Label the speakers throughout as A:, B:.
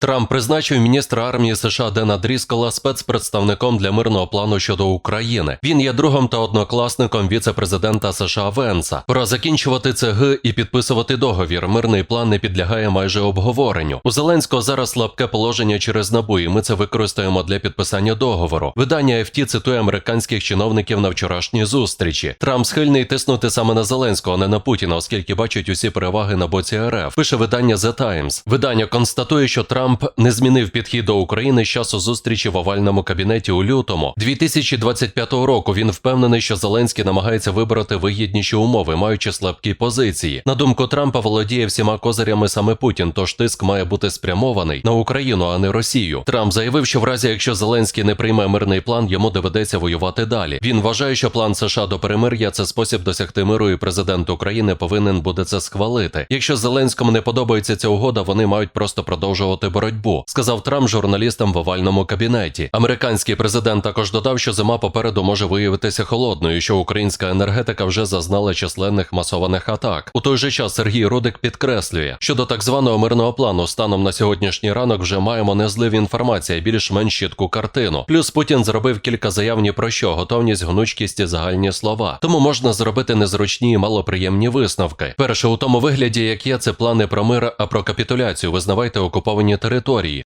A: Трамп призначив міністра армії США Дена Дріскола спецпредставником для мирного плану щодо України. Він є другом та однокласником віце-президента США Венса. Пора закінчувати ЦГ і підписувати договір. Мирний план не підлягає майже обговоренню. У Зеленського зараз слабке положення через набу, і ми це використаємо для підписання договору. Видання FT цитує американських чиновників на вчорашній зустрічі. Трамп схильний тиснути саме на Зеленського, а не на Путіна, оскільки бачить усі переваги на боці РФ. Пише видання The Times. Видання констатує, що Трамп не змінив підхід до України з часу зустрічі в овальному кабінеті у лютому 2025 року. Він впевнений, що Зеленський намагається вибрати вигідніші умови, маючи слабкі позиції. На думку Трампа, володіє всіма козирями саме Путін, тож тиск має бути спрямований на Україну, а не Росію. Трамп заявив, що в разі, якщо Зеленський не прийме мирний план, йому доведеться воювати далі. Він вважає, що план США до перемир'я це спосіб досягти миру, і президент України повинен буде це схвалити. Якщо Зеленському не подобається ця угода, вони мають просто продовжувати боротьбу, сказав Трамп журналістам в овальному кабінеті. Американський президент також додав, що зима попереду може виявитися холодною, що українська енергетика вже зазнала численних масованих атак. У той же час Сергій Рудик підкреслює, що до так званого мирного плану станом на сьогоднішній ранок вже маємо незливі інформації, більш-менш чітку картину. Плюс Путін зробив кілька заяв ні про що, готовність, гнучкість і загальні слова. Тому можна зробити незручні і малоприємні висновки. Перше у тому вигляді, як є, це плани про мир, а про капітуляцію. Визнавайте окуповані території,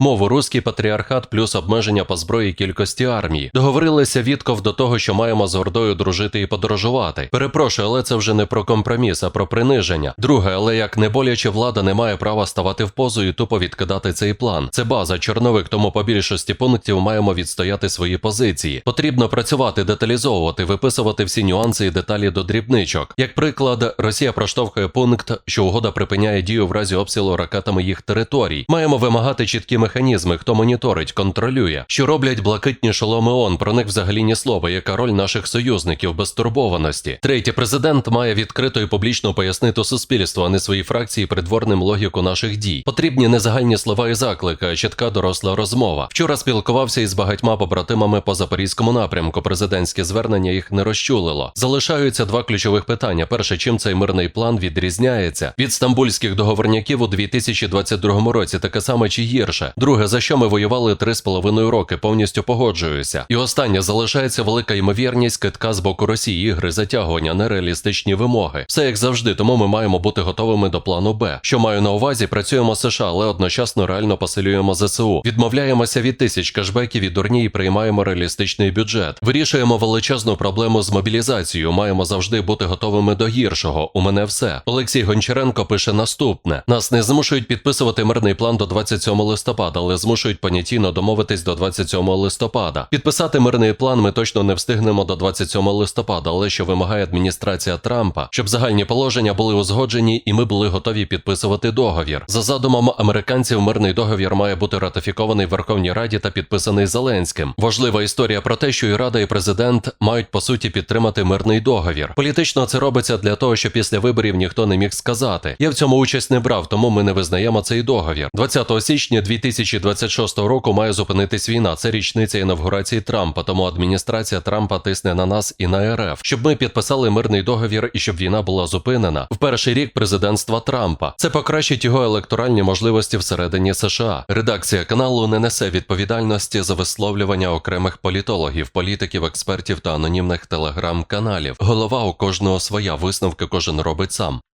A: мову руський патріархат, плюс обмеження по зброї кількості армії. Договорилися Вітков до того, що маємо з гордою дружити і подорожувати. Перепрошую, але це вже не про компроміс, а про приниження. Друге, але як не боляче влада не має права ставати в позу і тупо відкидати цей план. Це база, чорновик, тому по більшості пунктів маємо відстояти свої позиції. Потрібно працювати, деталізовувати, виписувати всі нюанси і деталі до дрібничок. Як приклад, Росія проштовхує пункт, що угода припиняє дію в разі обстрілу ракетами їх територій. Маємо вимагати чіткі механізми, хто моніторить, контролює, що роблять блакитні шоломи ООН, про них взагалі ні слова, яка роль наших союзників без турбованості. Третє, президент має відкрито і публічно пояснити суспільству, а не свої фракції придворним логіку наших дій. Потрібні не загальні слова і заклики, а чітка доросла розмова. Вчора спілкувався із багатьма побратимами по запорізькому напрямку. Президентське звернення їх не розчулило. Залишаються два ключових питання: перше, чим цей мирний план відрізняється від стамбульських договорняків у 2022 році, таке саме чи гірше. Друге, за що ми воювали три з половиною роки, повністю погоджуюся. І останнє залишається велика ймовірність китка з боку Росії, ігри затягування, нереалістичні вимоги. Все як завжди, тому ми маємо бути готовими до плану Б. Що маю на увазі, працюємо США, але одночасно реально посилюємо ЗСУ. Відмовляємося від тисяч кешбеків і дурні і приймаємо реалістичний бюджет. Вирішуємо величезну проблему з мобілізацією. Маємо завжди бути готовими до гіршого. У мене все. Олексій Гончаренко пише наступне: нас не змушують підписувати мирний план до 27 листопада, але змушують понятійно домовитись до 27 листопада. Підписати мирний план ми точно не встигнемо до 27 листопада, але що вимагає адміністрація Трампа, щоб загальні положення були узгоджені, і ми були готові підписувати договір. За задумом американців, мирний договір має бути ратифікований в Верховній Раді та підписаний Зеленським. Важлива історія про те, що і Рада, і президент мають по суті підтримати мирний договір. Політично це робиться для того, що після виборів ніхто не міг сказати. Я в цьому участь не брав, тому ми не визнаємо цей договір. 20 січня 2026 року має зупинитись війна. Це річниця інавгурації Трампа. Тому адміністрація Трампа тисне на нас і на РФ, щоб ми підписали мирний договір і щоб війна була зупинена в перший рік президентства Трампа. Це покращить його електоральні можливості всередині США. Редакція каналу не несе відповідальності за висловлювання окремих політологів, політиків, експертів та анонімних телеграм-каналів. Голова у кожного своя висновки кожен робить сам.